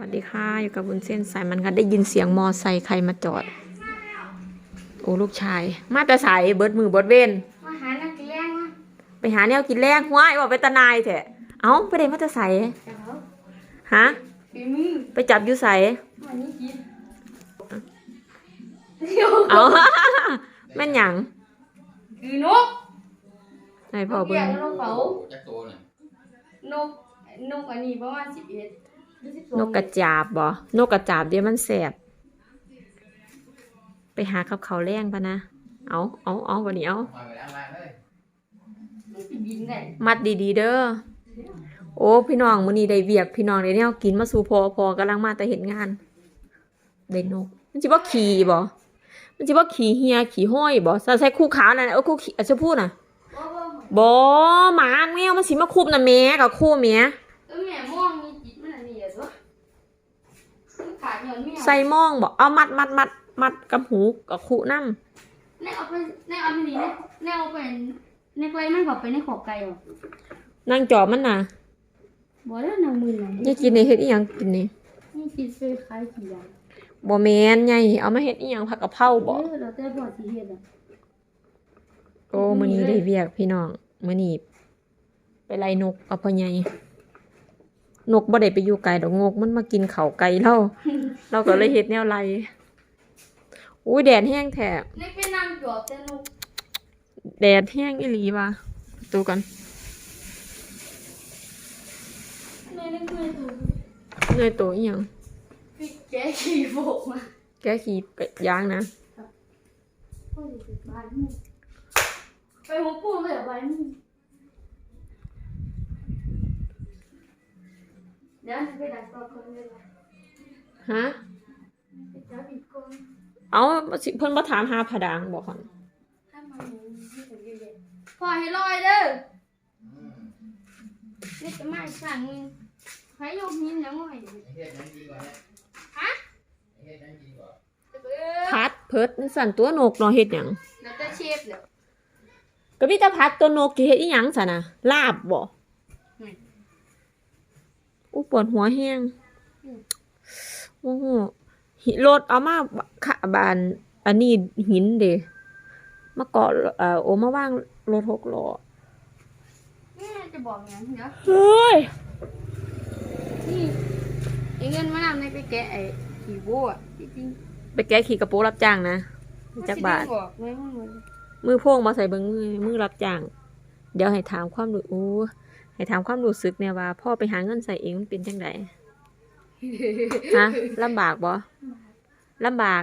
วัสดีค่ะ อยู่กับบุญเส้นสายมันค่ะได้ยินเสียงมอไซค์ใครมาจอด โอ้ลูกชาย มาแต่สายเบิดมือเบิดเวนมาหานักเลี้ยงมาไปหาแนวกินแรงห้วยว่าไปตะนายเถอะเอ้าไปได้มาแต่ใสเดี๋ยวฮะฝีมือไปจับอยู่ใสวันนี้กินเอาแม่นหยังคือนกให้พ่อเบิ่เรียงกนกเขาจักตัวน่ะนกนกอันนี้ประมาณสิบเอ็ดหรือสิบสอง นกกระจาบบ่นกกระจาบเดี๋ยวมันแสบ ไปหากับเขาวแรงปะนะ เอาเอาเอาวันนี้เอามาไปแล้วมาเลยมันสิบินได้มัดดีๆ เด้อ โอ้พี่น้องมื้อนี้ได้เวียกพี่น้องได้แนวกินมาสู่พอพอกำลังมาแต่เห็นงานได้นก มันสิบ่ขี่บ่มันสิบ่ขี่เฮียขี่ห้อยบ่ใส่ใส่คู่ขาวนั่นน่ะเออคู่ขี่อะจะพูดน่ะว่าว่าบ่หมาแมวมันสิมาคุบน่ะแม่กับคู่แม่เออแม่ม่วงมีจิตมันอันนี้เหรอตัวมันขาดเงินแม่ ใส่หม่องบ่เอามัดมัดมัดมัดกับหูกับคู่นำแน่เอาไปแน่เอาไปนี่แน่แน่เอาไปในไกลมันบอกไปในขอบไก่หรอนั่งจอบมันน่ะบอกแล้วนางมือหลังอย่ากินนี่เฮ็ดอีหยังกินนี่นี่กินไปคล้ายกี่อย่างบ่แม่นใหญ่เอามาเฮ็ดอีหยังผักกะเพราบ่เออเราแต่บอกสิเฮ็ดอะโอ้มื้อนี้ได้เวียกพี่น้องมื้อนี้ไปไล่นกกับพ่อใหญ่ นกบ่ได้ไปอยู่ไกลดอกงกมันมากินข้าวไก่เราเราก็เลยเฮ็ดแนวไล่อุ้ยแดดแห้งแท้นี่เป็นนางจอบแต่นกแดดแห้งอีหลีว่ะดูกันในนี่คือถูกเหนื่อยตัวอีหยังพี่แกขี่โบกมาแกขี่ไปยางนะพ่อจะไปบ้านมึงไปหัวปูไปแบบบ้านมึ ฮะไปจับอีกคนเอาสิเพิ่นบ่ถามหาผดางบ่คั่นถ้ามันมีที่ถึงเยอะๆพ่อให้ลอยเด้ออืมนี่จะมาอีกครั้งหนึงให้ยกหินยังไงไอ้เฮ็ดนั้นดีกว่าเนี่ยฮะไอ้เฮ็ดนั้นดีกว่าเออพัดเพิดมันสั่นตัวนกเนาะเฮ็ดหยังแล้วจะเชฟเดี๋ยวก็มีแต่พัดตัวนกสิเฮ็ดอีหยังซะนะลาบบ่อืม อู้ปวดหัวแห้งอืมโอ้โหหิรถเอามาขะบาน อันนี้หินเด้มาเกาะเอ่อโอมาว่างรถหกล้อแม่จะบอกอย่างเดี๋ยวเฮ้ยนี่ไอ้เงินมานำในไปแกะไอ้ขี่โบ้อะจริงไปแก้ขี่กระโปรงรับจ้างนะๆจักบาท มันสิได้บอกไว้มั่งเลยมือโพงมาใส่เบิงมือมือรับจ้าง เดี๋ยวให้ถามความรู้อู้ ให้ถามความรู้สึกเนี่ยว่า พ่อไปหาเงินใส่เองมันเป็นจังไดฮะลำบากบ่ลำบาก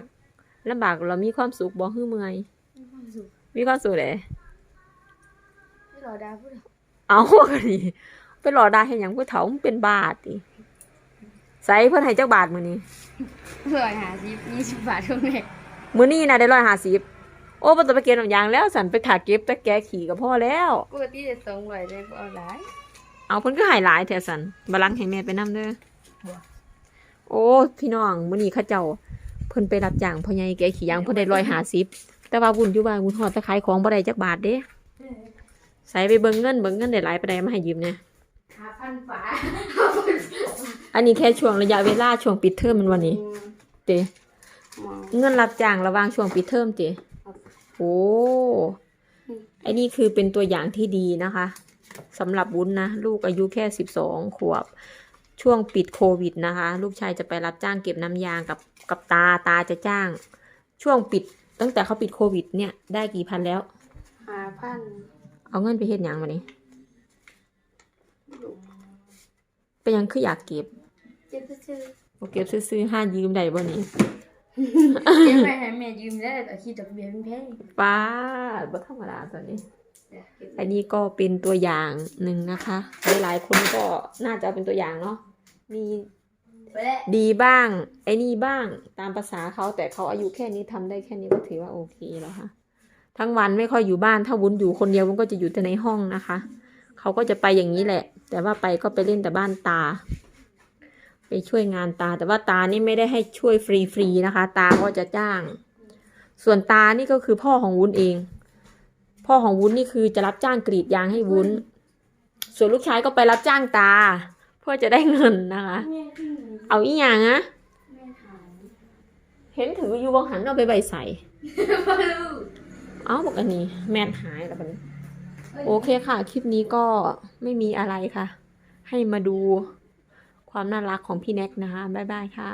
ลำบากเรามีความสุขบ่ฮือเมื่อยมีความสุขเลยไม่รอดาพูดเอาก็ดีไปหลอได้ให้หยังผู้เฒ่ามันเป็นบาทติใส่เพิ่นให้จักบาทมื้อนี้เพื่อหาสิบยี่สิบบาทเท่านั้นมื้อนี้น่ะได้150โอ้บ่ต้องไปเก็บน้ำยางแล้วสันไปถาเก็บแต่แกะขี่ก็พอแล้วปกติจะสองร้อยได้บ่เอาหลาย เอาเพิ่นก็ใหายหลายแท้สันบาลังให้แม่ไปนํเด้อบ่โอ้ พี่น้องมื้อนี้เขาเจ้า เพิ่นไปรับจ้างพ่อใหญ่แกขี่ยางเพิ่นได้ร้อยห้าสิบแต่ว่าบุญอยู่บ้านบุญฮอดไปขายของบ่ได้จักบาทเด้ใส่ไปเบิ่งเงินเบิ่งเงินได้หลายปานใดมาให้ยืมเนี่ยหาพันฝาอันนี้แค่ช่วงระยะเวลาช่วงปิดเทอมมันวันนี้เตเงินรับจ้างระหว่างช่วงปิดเทอมเตโอ้ไอ้นี่คือเป็นตัวอย่างที่ดีนะคะ สำหรับวุ้นนะ ลูกอายุแค่สิบสองขวบ ช่วงปิดโควิดนะคะ ลูกชายจะไปรับจ้างเก็บน้ำยางกับกับตาตาจะจ้าง ช่วงปิดตั้งแต่เขาปิดโควิดเนี่ยได้กี่พันแล้ว หาพันเอาเงินไปเฮ็ดหยังมานี่ไปยังคืออยากเก็บเจ็บซื่อบ่เก็บซื้อๆห้ายืมได้บ่นี่ๆเก็บไปให้แม่ยืมได้แต่คิดดอกเบี้ยมันแพง ป้าดบ่ธรรมดาตอนนี้เดี๋ยวเก็บ อันนี้ก็เป็นตัวอย่างหนึ่งนะคะ หลายๆคนก็น่าจะเอาเป็นตัวอย่างเนาะ มีไปแล้วดีบ้าง ไอ้นี่บ้าง ตามภาษาเขาแต่เขาอายุแค่นี้ทำได้แค่นี้ก็ถือว่าโอเคแล้วค่ะ ทั้งวันไม่ค่อยอยู่บ้าน ถ้าวุ้นอยู่คนเดียววุ้นก็จะอยู่แต่ในห้องนะคะ เขาก็จะไปอย่างนี้แหละ แต่ว่าไปก็ไปเล่นแต่บ้านตา ไปช่วยงานตา แต่ว่าตานี่ไม่ได้ให้ช่วยฟรีๆนะคะ ตาก็จะจ้าง ส่วนตานี่ก็คือพ่อของวุ้นเอง พ่อของวุ้นนี่คือจะรับจ้างกรีดยางให้วุ้น ส่วนลูกชายก็ไปรับจ้างตา เพื่อจะได้เงินนะคะแม่ขึ้นเอาอีหยังอะแม่ถามเห็นถืออยู่บางหันเอาไปใบใส่พ่อลูกเอ้าบอกอันนี้ แมนหายแล้วบัดนี้โอเคค่ะ คลิปนี้ก็ไม่มีอะไรค่ะ ให้มาดูความน่ารักของพี่แน็กนะคะ บ๊ายบายค่ะ